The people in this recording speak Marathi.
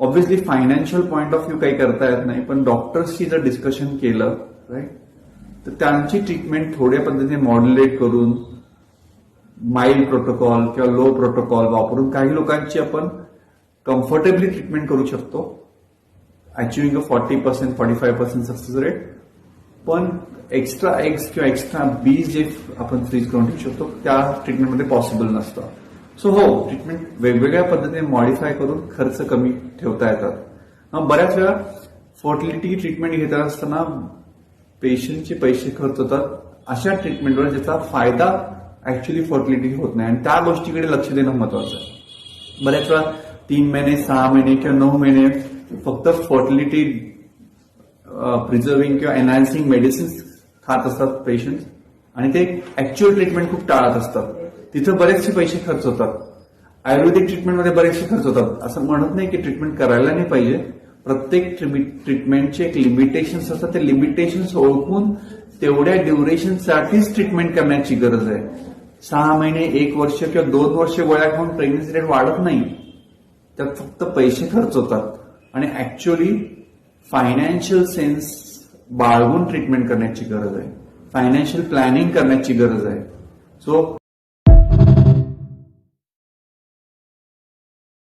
Obviously financial point of view काही करता येत नाही पण डॉक्टर्सशी जर डिस्कशन केलं राईट तर त्यांची ट्रीटमेंट थोड्या पद्धतीने मॉड्युलेट करून माइल्ड प्रोटोकॉल किंवा लो प्रोटोकॉल वापरून काही लोकांची आपण कम्फर्टेबली ट्रीटमेंट करू शकतो. Achieving a forty percent forty five percent success rate पण एक्स्ट्रा एग्स किंवा एक्स्ट्रा बीज जे आपण फ्रीज करून ठेवू शकतो त्या ट्रीटमेंटमध्ये पॉसिबल नसतं. सो हो ट्रीटमेंट वेगवेगळ्या पद्धतीने मॉडिफाय करून खर्च कमी ठेवता येतात. बऱ्याच वेळा फर्टिलिटी ट्रीटमेंट घेत असताना पेशंटचे पैसे खर्च होतात. अशा ट्रीटमेंटवर ज्याचा फायदा ऍक्च्युली फर्टिलिटी होत नाही. आणि त्या गोष्टीकडे लक्ष देणं महत्वाचं आहे. बऱ्याच वेळा तीन महिने सहा महिने किंवा नऊ महिने फक्त फर्टिलिटी प्रिझर्विंग किंवा एनहान्सिंग मेडिसिन्स खात असतात पेशंट आणि ते ऍक्च्युअल ट्रीटमेंट खूप टाळत असतात. तिथं बरेचसे पैसे खर्च होतात. आयुर्वेदिक ट्रीटमेंटमध्ये बरेचसे खर्च होतात. असं म्हणत नाही की ट्रीटमेंट करायला नाही पाहिजे. प्रत्येक ट्रीटमेंटचे एक लिमिटेशन्स असतात. ते लिमिटेशन्स ओळखून तेवढ्या ड्युरेशनसाठीच ट्रीटमेंट करण्याची गरज आहे. सहा महिने एक वर्ष किंवा दोन वर्ष गोळ्या खाऊन प्रेग्नन्सी रेट वाढत नाही. त्यात फक्त पैसे खर्च होतात. आणि ऍक्च्युअली फायनान्शियल सेन्स बाळगून ट्रीटमेंट करण्याची गरज आहे. फायनान्शियल प्लॅनिंग करण्याची गरज आहे. सो